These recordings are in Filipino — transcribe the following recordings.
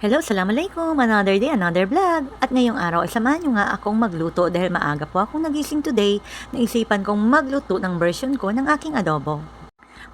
Hello, Assalamualaikum! Another day, another vlog. At ngayong araw, samahan nyo nga akong magluto dahil maaga po akong nagising today. Naisipan kong magluto ng version ko ng aking adobo.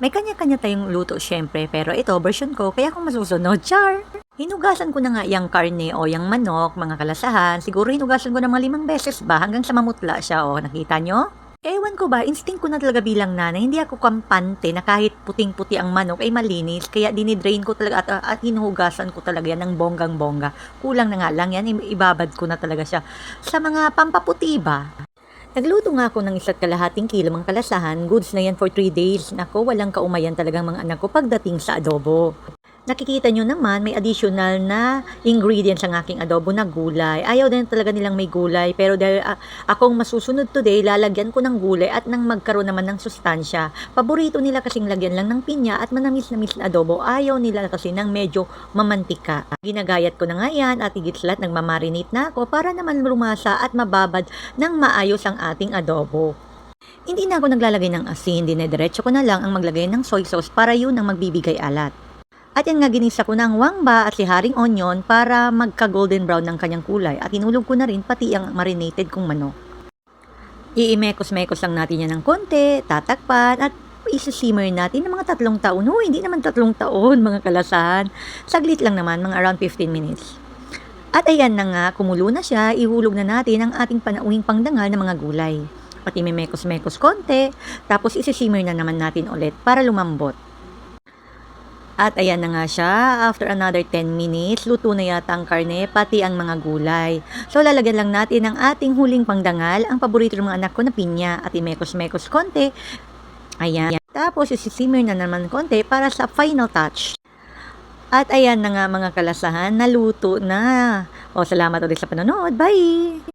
May kanya-kanya tayong luto syempre, pero ito version ko, kaya kung masusunod, char! Hinugasan ko na nga yung karne o yung manok, mga kalasahan. Siguro hinugasan ko na mga limang beses ba hanggang sa mamutla siya. O, nakita nyo? Ewan ko ba, instinct ko na talaga bilang nanay, hindi ako kampante na kahit puting-puti ang manok ay malinis, kaya dinidrain ko talaga at, at hinuhugasan ko talaga yan ng bonggang-bongga. Kulang na nga lang yan, ibabad ko na talaga siya sa mga pampaputi ba. Nagluto nga ako ng isa't kalahating kilo mga kalasahan, goods na yan for 3 days. Nako, walang kaumayan talagang mga anak ko pagdating sa adobo. Nakikita nyo naman, may additional na ingredients ang aking adobo na gulay. Ayaw din talaga nilang may gulay, pero dahil ah, akong masusunod today, lalagyan ko ng gulay at nang magkaroon naman ng sustansya. Paborito nila kasing lagyan lang ng pinya at manamis-namis na adobo. Ayaw nila kasi ng medyo mamantika. Ginagayat ko na nga yan at higit lahat nagmamarinate na ako para naman lumasa at mababad ng maayos ang ating adobo. Hindi na ako naglalagay ng asin, dinediretso ko na lang ang maglagay ng soy sauce para yun ang magbibigay alat. At yan nga ginisa ko ng wangba at si haring onion para magka-golden brown ng kanyang kulay at inulog ko na rin pati ang marinated kong manok. Iimekos-mekos lang natin yan ng konti, tatakpan at isi-simmer natin ng mga tatlong taon. Oh, hindi naman tatlong taon mga kalasahan. Saglit lang naman, mga around 15 minutes. At ayan na nga, kumulo na siya, ihulog na natin ang ating panauhing pangdangal ng mga gulay. Pati may mekos-mekos konti, tapos isi-simmer na naman natin ulit para lumambot. At ayan na nga siya, after another 10 minutes, luto na yata ang karne, pati ang mga gulay. So lalagyan lang natin ang ating huling pangdangal, ang paborito ng mga anak ko na pinya, at imekos-mekos konti. Ayan. Tapos isisimmer na naman konti para sa final touch. At ayan na nga mga kalasahan, naluto na. O salamat ulit sa panonood. Bye!